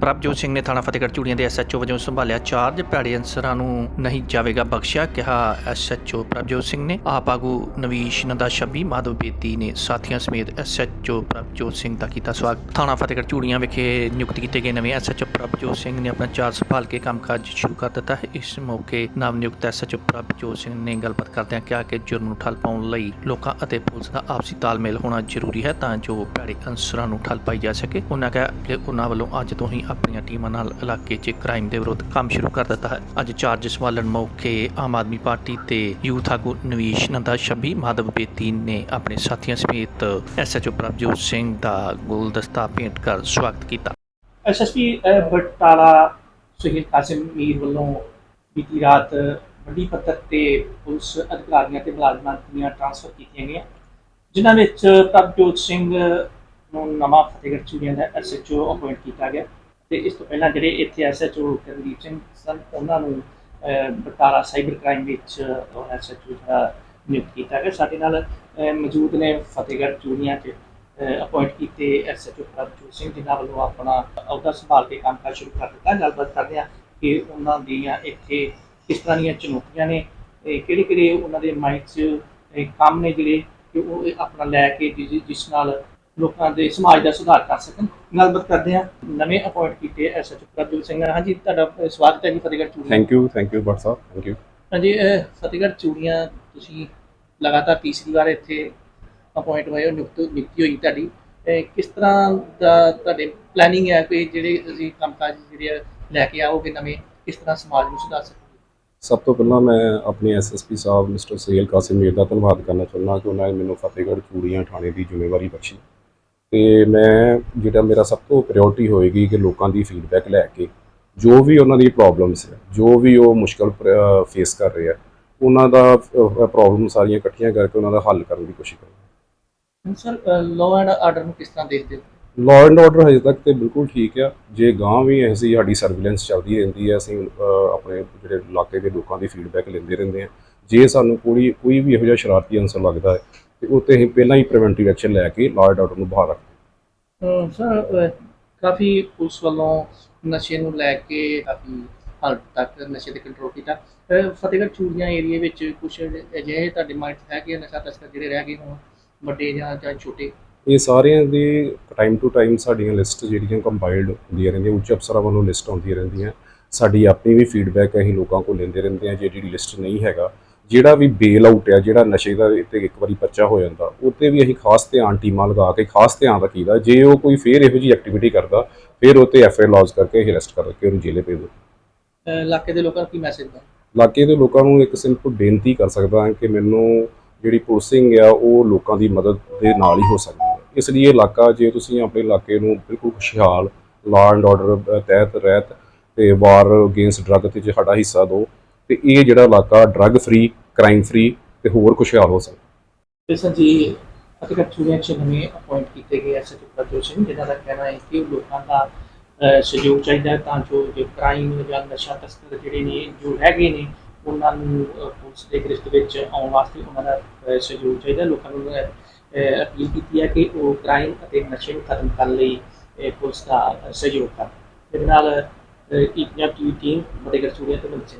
ਪ੍ਰਭਜੋਤ ਸਿੰਘ ਨੇ ਥਾਣਾ ਫਤਿਹਗੜ੍ਹ ਚੂੜੀਆਂ ਦੇ ਐਸਐਚਓ ਵਜੋਂ ਸੰਭਾਲਿਆ ਚਾਰਜ ਭੈੜੇ ਅਨਸਰਾਂ ਨੂੰ ਨਹੀਂ ਜਾਵੇਗਾ ਬਖਸ਼ਿਆ, ਕਿਹਾ ਐਸਐਚਓ ਪ੍ਰਭਜੋਤ ਸਿੰਘ ਨੇ। ਆਪ ਆਗੂ ਨਵੀਸ਼ ਨੰਦਾ ਛੱਬੀ, ਮਾਧਵ ਬੇਦੀ ਨੇ ਸਾਥੀਆਂ ਸਮੇਤ ਐਸਐਚਓ ਪ੍ਰਭਜੋਤ ਸਿੰਘ ਦਾ ਕੀਤਾ ਸਵਾਗਤ। ਥਾਣਾ ਫਤਿਹਗੜ੍ਹ ਚੂੜੀਆਂ ਵਿਖੇ ਨਿਯੁਕਤ ਕੀਤੇ ਗਏ ਨਵੇਂ ਐਸਐਚਓ ਪ੍ਰਭਜੋਤ ਸਿੰਘ ਨੇ ਆਪਣਾ ਚਾਰਜ ਸੰਭਾਲ ਕੇ ਕੰਮਕਾਜ ਸ਼ੁਰੂ ਕਰ ਦਿੱਤਾ ਹੈ। ਇਸ ਮੌਕੇ ਨਵ ਨਿਯੁਕਤ ਐਸਐਚਓ ਪ੍ਰਭਜੋਤ ਸਿੰਘ ਨੇ ਗੱਲਬਾਤ ਕਰਦਿਆਂ ਕਿਹਾ ਕਿ ਜੁਰਮ ਨੂੰ ਠੱਲ ਪਾਉਣ ਲਈ ਲੋਕਾਂ ਅਤੇ ਪੁਲਿਸ ਦਾ ਆਪਸੀ ਤਾਲਮੇਲ ਹੋਣਾ ਜ਼ਰੂਰੀ ਹੈ ਤਾਂ ਜੋ ਭੈੜੇ ਅਨਸਰਾਂ ਨੂੰ ਠੱਲ ਪਾਈ ਜਾ ਸਕੇ। ਉਹਨਾਂ ਕਿਹਾ ਕਿ ਉਹਨਾਂ ਵੱਲੋਂ ਅੱਜ ਤੋਂ ਹੀ ਆਪਣੀਆਂ ਟੀਮਾਂ ਨਾਲ ਇਲਾਕੇ 'ਚ ਕ੍ਰਾਈਮ ਦੇ ਵਿਰੁੱਧ ਕੰਮ ਸ਼ੁਰੂ ਕਰ ਦਿੱਤਾ ਹੈ। ਅੱਜ ਚਾਰਜ ਸੰਭਾਲਣ ਮੌਕੇ ਆਮ ਆਦਮੀ ਪਾਰਟੀ ਤੇ ਯੂਥ ਆਗੂ ਨਵੀਸ਼ ਨੰਦਾ ਛੱਬੀ ਮਾਧਵ ਬੇਦੀ ਨੇ ਆਪਣੇ ਸਾਥੀਆਂ ਸਮੇਤ ਐਸਐਚਓ ਪ੍ਰਭਜੋਤ ਸਿੰਘ ਦਾ ਗੁਲਦਸਤਾ ਭੇਂਟ ਕਰ ਸਵਾਗਤ ਕੀਤਾ। ਐਸਐਸਪੀ ਬਟਾਲਾ ਸੁਹੀਲ ਕਾਸਿਮ ਮੀਰ ਵੱਲੋਂ ਬੀਤੀ ਰਾਤ ਵੱਡੀ ਪੱਧਰ ਤੇ ਪੁਲਿਸ ਅਧਿਕਾਰੀਆਂ ਤੇ ਮੁਲਾਜ਼ਮਾਂ ਦੀਆਂ ਟ੍ਰਾਂਸਫਰ ਕੀਤੀਆਂ ਗਈਆਂ, ਜਿਨ੍ਹਾਂ ਵਿੱਚ ਪ੍ਰਭਜੋਤ ਸਿੰਘ ਨੂੰ ਨਵਾਂ ਫਤਿਹਗੜ੍ਹ ਚੂੜੀਆਂ ਦਾ ਐਸਐਚਓ ਅਪਾਇੰਟ ਕੀਤਾ ਗਿਆ। ਤੇ ਇਸ ਤੋਂ ਪਹਿਲਾਂ ਜਿਹੜੇ ਇੱਥੇ ਐਸਐਚਓ ਕਰਨਦੀਪ ਸਿੰਘ ਸਨ, ਉਹਨਾਂ ਨੂੰ ਬਟਾਲਾ ਸਾਈਬਰ ਕ੍ਰਾਈਮ ਵਿੱਚ ਐਸਐਚਓ ਜਿਹੜਾ ਨਿਯੁਕਤ ਕੀਤਾ ਗਿਆ। ਸਾਡੇ ਨਾਲ ਮੌਜੂਦ ਨੇ ਫਤਿਹਗੜ੍ਹ ਚੂੜੀਆਂ 'ਚ ਅਪਾਇੰਟ ਕੀਤੇ ਐਸਐਚਓ ਪ੍ਰਭਜੋਤ ਸਿੰਘ, ਜਿਨ੍ਹਾਂ ਵੱਲੋਂ ਆਪਣਾ ਅਹੁਦਾ ਸੰਭਾਲ ਕੇ ਕੰਮਕਾਜ ਸ਼ੁਰੂ ਕਰ ਦਿੱਤਾ। ਗੱਲਬਾਤ ਕਰਦੇ ਹਾਂ ਕਿ ਉਹਨਾਂ ਦੀਆਂ ਇੱਥੇ ਕਿਸ ਤਰ੍ਹਾਂ ਦੀਆਂ ਚੁਣੌਤੀਆਂ ਨੇ ਕਿਹੜੇ ਕਿਹੜੇ ਉਹਨਾਂ ਦੇ ਮਾਈਂਡ 'ਚ ਕੰਮ ਨੇ ਜਿਹੜੇ ਕਿ ਉਹ ਇਹ ਆਪਣਾ ਲੈ ਕੇ ਜਿ- ਜਿਸ ਨਾਲ ਲੋਕਾਂ ਦੇ ਸਮਾਜ ਦਾ ਸੁਧਾਰ ਕਰ ਸਕਣ। ਗੱਲਬਾਤ ਕਰਦੇ ਹਾਂ। ਨਵੇਂ ਅਪਾਇੰਟ ਕੀਤੇ ਐਸਐਚਓ ਪ੍ਰਭਜੋਤ ਸਿੰਘ ਹਾਂਜੀ ਤੁਹਾਡਾ ਸਵਾਗਤ ਹੈ ਜੀ Fatehgarh Churian. Thank you thank you Butt Sahib thank you ਹਾਂਜੀ ਫਤਿਹਗੜ੍ਹ ਚੂੜੀਆਂ ਤੁਸੀਂ ਲਗਾਤਾਰ ਤੀਸਰੀ ਵਾਰ ਇੱਥੇ ਅਪਾਇੰਟ ਹੋਏ ਹੋ ਨਿਯੁਕਤ ਨਿਯੁਕਤੀ ਹੋਈ ਤੁਹਾਡੀ। ਕਿਸ ਤਰ੍ਹਾਂ ਦਾ ਤੁਹਾਡੇ ਪਲੈਨਿੰਗ ਹੈ ਕਿ ਜਿਹੜੇ ਅਸੀਂ ਕੰਮਕਾਜ ਜਿਹੜੇ ਆ ਲੈ ਕੇ ਆਓਗੇ ਨਵੇਂ ਕਿਸ ਤਰ੍ਹਾਂ ਸਮਾਜ ਨੂੰ ਸੁਧਾਰ ਸਕੋਗੇ? ਸਭ ਤੋਂ ਪਹਿਲਾਂ ਮੈਂ ਆਪਣੇ ਐਸਐਸਪੀ ਸਾਹਿਬ ਮਿਸਟਰ ਸੁਹੇਲ ਕਾਸਿਮ ਮੀਰ ਦਾ ਧੰਨਵਾਦ ਕਰਨਾ ਚਾਹੁੰਦਾ ਕਿ ਉਹਨਾਂ ਨੇ ਮੈਨੂੰ ਫਤਿਹਗੜ੍ਹ ਚੂੜੀਆਂ ਥਾਣੇ ਦੀ ਜ਼ਿੰਮੇਵਾਰੀ ਬਖਸ਼ੀ। ਤੇ ਮੈਂ ਜਿਹੜਾ ਮੇਰਾ ਸਭ ਤੋਂ ਪ੍ਰਾਇੋਰਟੀ ਹੋਏਗੀ ਕਿ ਲੋਕਾਂ ਦੀ ਫੀਡਬੈਕ ਲੈ ਕੇ ਜੋ ਵੀ ਉਹਨਾਂ ਦੀ ਪ੍ਰੋਬਲਮਸ ਹੈ ਜੋ ਵੀ ਉਹ ਮੁਸ਼ਕਲ ਫੇਸ ਕਰ ਰਹੇ ਆ ਉਹਨਾਂ ਦਾ ਪ੍ਰੋਬਲਮ ਸਾਰੀਆਂ ਇਕੱਠੀਆਂ ਕਰਕੇ ਉਹਨਾਂ ਦਾ ਹੱਲ ਕਰਨ ਦੀ ਕੋਸ਼ਿਸ਼ ਕਰਾਂਗਾ। ਸਰ ਲਾਅ ਐਂਡ ਆਰਡਰ ਨੂੰ ਕਿਸ ਤਰ੍ਹਾਂ ਦੇਖਦੇ ਹੋ? ਲਾਅ ਐਂਡ ਆਰਡਰ ਹਜੇ ਤੱਕ ਤੇ ਬਿਲਕੁਲ ਠੀਕ ਆ। ਜੇ ਗਾਂ ਵੀ ਐਸੀ ਸਾਡੀ ਸਰਵੇਲੈਂਸ ਚੱਲਦੀ ਰਹਿੰਦੀ ਹੈ ਅਸੀਂ ਆਪਣੇ ਜਿਹੜੇ ਇਲਾਕੇ ਦੇ ਲੋਕਾਂ ਦੀ ਫੀਡਬੈਕ ਲੈਂਦੇ ਰਹਿੰਦੇ ਆ। ਜੇ ਸਾਨੂੰ ਕੋਈ ਕੋਈ ਵੀ ਇਹੋ ਜਿਹਾ ਸ਼ਰਾਰਤੀ ਅੰਸਰ ਲੱਗਦਾ ਹੈ ਤੇ ਉਹ 'ਤੇ ਅਸੀਂ ਪਹਿਲਾਂ ਹੀ ਪ੍ਰੀਵੈਂਟਿਵ ਐਕਸ਼ਨ ਲੈ ਕੇ ਲਾਅ ਐਂਡ ਆਰਡਰ ਨੂੰ ਬਹਾਲ ਅਹ ਸਰ ਕਾਫੀ ਪੁਲਿਸ ਵੱਲੋਂ ਨਸ਼ੇ ਨੂੰ ਲੈ ਕੇ ਕਾਫੀ ਹੱਦ ਤੱਕ ਨਸ਼ੇ ਤੇ ਕੰਟਰੋਲ ਕੀਤਾ। ਫਤਿਹਗੜ੍ਹ ਚੂੜੀਆਂ ਏਰੀਆ ਵਿੱਚ ਕੁਝ ਅਜਿਹੇ ਤੁਹਾਡੇ ਮਾਈਂਡ ਹੈ ਕਿ ਨਸ਼ਾ ਤਸਕਰ ਜਿਹੜੇ ਰਹਿ ਗਏ ਹੋਣ ਵੱਡੇ ਜਾਂ ਜਾਂ ਛੋਟੇ? ਇਹ ਸਾਰਿਆਂ ਦੀ ਟਾਈਮ ਟੂ ਟਾਈਮ ਸਾਡੀਆਂ ਲਿਸਟ ਜਿਹੜੀਆਂ ਕੰਪਾਈਲਡ ਹੁੰਦੀਆਂ ਰਹਿੰਦੀਆਂ ਉੱਚ ਅਫਸਰਾਂ ਵੱਲੋਂ ਲਿਸਟ ਆਉਂਦੀਆਂ ਰਹਿੰਦੀਆਂ। ਸਾਡੀ ਆਪਣੀ ਵੀ ਫੀਡਬੈਕ ਅਸੀਂ ਲੋਕਾਂ ਕੋਲ ਲੈਂਦੇ ਰਹਿੰਦੇ ਆ ਜਿਹੜੀ ਲਿਸਟ ਨਹੀਂ ਹੈਗਾ ਜਿਹੜਾ ਵੀ ਬੇਲ ਆਊਟ ਆ ਜਿਹੜਾ ਨਸ਼ੇ ਦਾ ਤੇ ਇੱਕ ਵਾਰੀ ਪਰਚਾ ਹੋ ਜਾਂਦਾ ਉੱਤੇ ਵੀ ਅਸੀਂ ਖਾਸ ਧਿਆਨ ਟੀਮਾਂ ਲਗਾ ਕੇ ਖਾਸ ਧਿਆਨ ਰੱਖੀਦਾ। ਜੇ ਉਹ ਕੋਈ ਫੇਰ ਇਹੋ ਜਿਹੀ ਐਕਟੀਵਿਟੀ ਕਰਦਾ ਫਿਰ ਉਹ 'ਤੇ ਐਫ ਆਈ ਲੌਜ ਕਰਕੇ ਅਰੈਸਟ ਕਰਕੇ ਉਹਨੂੰ ਜੇਲੇ ਭੇਜ ਅਹ ਇਲਾਕੇ ਦੇ ਲੋਕਾਂ ਨੂੰ ਕੀ ਮੈਸੇਜ ਦਾ? ਇਲਾਕੇ ਦੇ ਲੋਕਾਂ ਨੂੰ ਇੱਕ ਸਿੰਪਲ ਬੇਨਤੀ ਕਰ ਸਕਦਾ ਹਾਂ ਕਿ ਮੈਨੂੰ ਜਿਹੜੀ ਪੋਸਟਿੰਗ ਆ ਉਹ ਲੋਕਾਂ ਦੀ ਮਦਦ ਦੇ ਨਾਲ ਹੀ ਹੋ ਸਕਦੀ ਹੈ। ਇਸ ਲਈ ਇਹ ਇਲਾਕਾ ਜੇ ਤੁਸੀਂ ਆਪਣੇ ਇਲਾਕੇ ਨੂੰ ਬਿਲਕੁਲ ਖੁਸ਼ਹਾਲ ਲਾਅ ਐਂਡ ਆਰਡਰ ਤਹਿਤ ਰਹਿਤ ਤੇ ਵਾਰ ਅਗੇਂਸਟ ਡਰੱਗ ਤੇ ਜੇ ਸਾਡਾ ਹਿੱਸਾ ਦਿਓ ਤੇ ਇਹ ਜਿਹੜਾ ਇਲਾਕਾ ਡਰੱਗ ਫ੍ਰੀ ਕ੍ਰਾਈਮ ਫ੍ਰੀ ਤੇ ਹੋਰ ਖੁਸ਼ਹਾਲ ਹੋ ਸਕਦਾ। ਤੇ ਸਰ ਜੀ ਫਤਿਹਗੜ੍ਹ ਚੂੜੀਆਂ ਚ ਨਵੇਂ ਅਪਾਇੰਟ ਕੀਤੇ ਗਏ ਐਸਐਚ ਪ੍ਰਜੋਤ ਸਿੰਘ ਜਿਨ੍ਹਾਂ ਦਾ ਕਹਿਣਾ ਹੈ ਕਿ ਲੋਕਾਂ ਦਾ ਸਹਿਯੋਗ ਚਾਹੀਦਾ ਤਾਂ ਜੋ ਜੋ ਕ੍ਰਾਈਮ ਜਾਂ ਨਸ਼ਾ ਤਸਕਰ ਜਿਹੜੇ ਨੇ, ਜੋ ਰਹਿ ਗਏ ਨੇ, ਉਹਨਾਂ ਨੂੰ ਪੁਲਿਸ ਦੇ ਗ੍ਰਿਫਤ ਵਿੱਚ ਆਉਣ ਵਾਸਤੇ ਉਹਨਾਂ ਦਾ ਸਹਿਯੋਗ ਚਾਹੀਦਾ ਲੋਕਾਂ ਨੂੰ ਅਪੀਲ ਕੀਤੀ ਹੈ ਕਿ ਉਹ ਕ੍ਰਾਈਮ ਅਤੇ ਨਸ਼ੇ ਨੂੰ ਖਤਮ ਕਰਨ ਲਈ ਪੁਲਿਸ ਦਾ ਸਹਿਯੋਗ ਕਰਨ। ਇਹਦੇ ਨਾਲ ਇੱਕ ਪੰਜਾਬ ਟੀਮ ਫਤਿਹਗੜ੍ਹ ਚੂੜੀਆਂ ਤੋਂ ਮਿਲছে